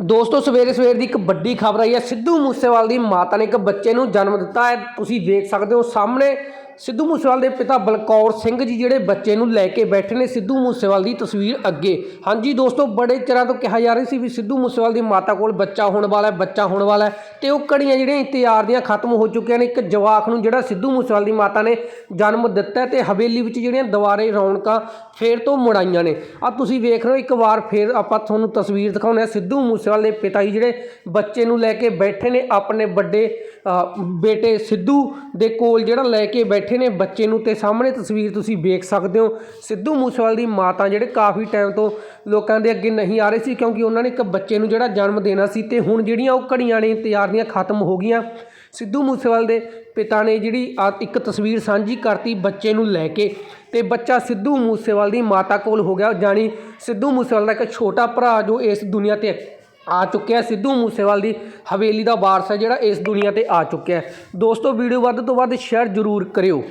ਦੋਸਤੋ, ਸਵੇਰੇ ਸਵੇਰ ਦੀ ਇੱਕ ਵੱਡੀ ਖਬਰ ਆਈ ਹੈ। ਸਿੱਧੂ ਮੂਸੇਵਾਲ ਦੀ ਮਾਤਾ ਨੇ ਇੱਕ ਬੱਚੇ ਨੂੰ ਜਨਮ ਦਿੱਤਾ ਹੈ। ਤੁਸੀਂ ਦੇਖ ਸਕਦੇ ਹੋ ਸਾਹਮਣੇ ਸਿੱਧੂ ਮੂਸੇਵਾਲ ਦੇ ਪਿਤਾ ਬਲਕੌਰ ਸਿੰਘ ਜੀ ਜਿਹੜੇ ਬੱਚੇ ਨੂੰ ਲੈ ਕੇ ਬੈਠੇ ਨੇ ਸਿੱਧੂ ਮੂਸੇਵਾਲ ਦੀ ਤਸਵੀਰ ਅੱਗੇ। ਹਾਂਜੀ ਦੋਸਤੋ, ਬੜੇ ਚਿਰਾਂ ਤੋਂ ਕਿਹਾ ਜਾ ਰਿਹਾ ਸੀ ਵੀ ਸਿੱਧੂ ਮੂਸੇਵਾਲ ਦੀ ਮਾਤਾ ਕੋਲ ਬੱਚਾ ਹੋਣ ਵਾਲਾ ਹੈ, ਬੱਚਾ ਹੋਣ ਵਾਲਾ ਹੈ ਤੇ ਉਹ ਕੜੀਆਂ ਜਿਹੜੀਆਂ ਇੰਤਜ਼ਾਰ ਦੀਆਂ ਖਤਮ ਹੋ ਚੁੱਕੀਆਂ ਨੇ। ਇੱਕ ਜਵਾਕ ਨੂੰ ਜਿਹੜਾ ਸਿੱਧੂ ਮੂਸੇਵਾਲ ਦੀ ਮਾਤਾ ਨੇ ਜਨਮ ਦਿੱਤਾ ਹੈ ਤੇ ਹਵੇਲੀ ਵਿੱਚ ਜਿਹੜੀਆਂ ਦੁਬਾਰੇ ਰੌਣਕਾਂ ਫੇਰ ਤੋਂ ਮੁੜਾਈਆਂ ਨੇ। ਆ ਤੁਸੀਂ ਵੇਖ ਰਹੇ ਹੋ, ਇੱਕ ਵਾਰ ਫੇਰ ਆਪਾਂ ਤੁਹਾਨੂੰ ਤਸਵੀਰ ਦਿਖਾਉਂਦੇ ਹਾਂ। ਸਿੱਧੂ ਮੂਸੇਵਾਲ ਦੇ ਪਿਤਾ ਜੀ ਜਿਹੜੇ ਬੱਚੇ ਨੂੰ ਲੈ ਕੇ ਬੈਠੇ ਨੇ, ਆਪਣੇ ਵੱਡੇ ਬੇਟੇ ਸਿੱਧੂ ਦੇ ਕੋਲ ਜਿਹੜਾ ਲੈ ਕੇ ਬੈਠੇ ਬੈਠੇ ਨੇ ਬੱਚੇ ਨੂੰ ਤੇ ਸਾਹਮਣੇ ਤਸਵੀਰ ਤੁਸੀਂ ਵੇਖ ਸਕਦੇ ਹੋ। ਸਿੱਧੂ ਮੂਸੇਵਾਲ ਦੀ ਮਾਤਾ ਜਿਹੜੇ ਕਾਫੀ ਟਾਈਮ ਤੋਂ ਲੋਕਾਂ ਦੇ ਅੱਗੇ ਨਹੀਂ ਆ ਰਹੇ ਸੀ ਕਿਉਂਕਿ ਉਹਨਾਂ ਨੇ ਇੱਕ ਬੱਚੇ ਨੂੰ ਜਿਹੜਾ ਜਨਮ ਦੇਣਾ ਸੀ ਤੇ ਹੁਣ ਜਿਹੜੀਆਂ ਉਹ ਘੜੀਆਂ ਨੇ ਇੰਤਜ਼ਾਰ ਦੀਆਂ ਖਤਮ ਹੋ ਗਈਆਂ। ਸਿੱਧੂ ਮੂਸੇਵਾਲ ਦੇ ਪਿਤਾ ਨੇ ਜਿਹੜੀ ਆ ਇੱਕ ਤਸਵੀਰ ਸਾਂਝੀ ਕਰਤੀ ਬੱਚੇ ਨੂੰ ਲੈ ਕੇ ਤੇ ਬੱਚਾ ਸਿੱਧੂ ਮੂਸੇਵਾਲ ਦੀ ਮਾਤਾ ਕੋਲ ਹੋ ਗਿਆ। ਜਾਣੀ ਸਿੱਧੂ ਮੂਸੇਵਾਲ ਦਾ ਇੱਕ ਛੋਟਾ ਭਰਾ ਜੋ ਇਸ ਦੁਨੀਆ ਤੇ ਆ ਚੁੱਕਿਆ ਸਿੱਧੂ ਮੂਸੇਵਾਲ ਦੀ ਹਵੇਲੀ ਦਾ ਵਾਰਸ ਹੈ ਜਿਹੜਾ ਇਸ ਦੁਨੀਆ ਤੇ ਆ ਚੁੱਕਿਆ ਦੋਸਤੋ, ਵੀਡੀਓ ਵੱਧ ਤੋਂ ਵੱਧ ਸ਼ੇਅਰ ਜ਼ਰੂਰ ਕਰਿਓ।